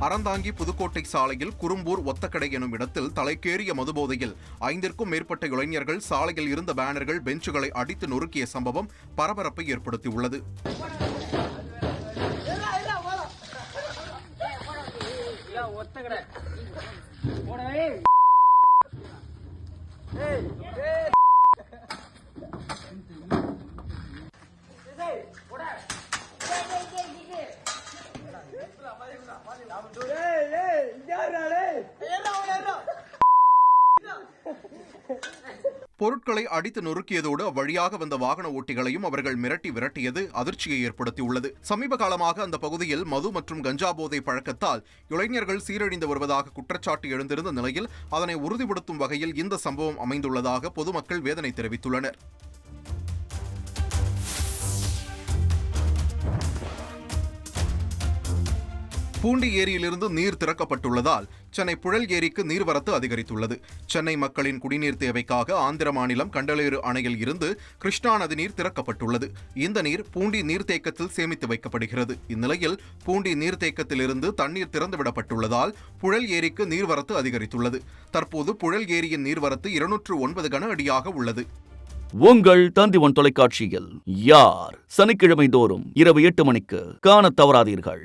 அறந்தாங்கி புதுக்கோட்டை சாலையில் குறும்பூர் ஒத்தக்கடை எனும் இடத்தில் தலைக்கேறிய மதுபோதையில் ஐந்திற்கும் மேற்பட்ட இளைஞர்கள் சாலையில் இருந்த பேனர்கள் பெஞ்சுகளை அடித்து நொறுக்கிய சம்பவம் பரபரப்பை ஏற்படுத்தியுள்ளது பொருட்களை அடித்து நொறுக்கியதோடு அவ்வழியாக வந்த வாகன ஓட்டிகளையும் அவர்கள் மிரட்டி விரட்டியது அதிர்ச்சியை ஏற்படுத்தியுள்ளது. சமீப காலமாக அந்த பகுதியில் மது மற்றும் கஞ்சா போதை பழக்கத்தால் இளைஞர்கள் சீரழிந்து வருவதாக குற்றச்சாட்டு எழுந்திருந்த நிலையில் அதனை உறுதிப்படுத்தும் வகையில் இந்த சம்பவம் அமைந்துள்ளதாக பொதுமக்கள் வேதனை தெரிவித்துள்ளனர். பூண்டி ஏரியிலிருந்து நீர் திறக்கப்பட்டுள்ளதால் சென்னை புழல் ஏரிக்கு நீர்வரத்து அதிகரித்துள்ளது. சென்னை மக்களின் குடிநீர் தேவைக்காக ஆந்திர மாநிலம் கண்டலேறு அணையில் இருந்து கிருஷ்ணா நதி நீர் திறக்கப்பட்டுள்ளது. இந்த நீர் பூண்டி நீர்த்தேக்கத்தில் சேமித்து வைக்கப்படுகிறது. இந்நிலையில் பூண்டி நீர்த்தேக்கத்திலிருந்து தண்ணீர் திறந்துவிடப்பட்டுள்ளதால் புழல் ஏரிக்கு நீர்வரத்து அதிகரித்துள்ளது. தற்போது புழல் ஏரியின் நீர்வரத்து இருநூற்று ஒன்பது கன அடியாக உள்ளது. உங்கள் தந்திவன் தொலைக்காட்சியில் யார்? சனிக்கிழமை தோறும் இரவு எட்டு மணிக்கு காணத் தவறாதீர்கள்.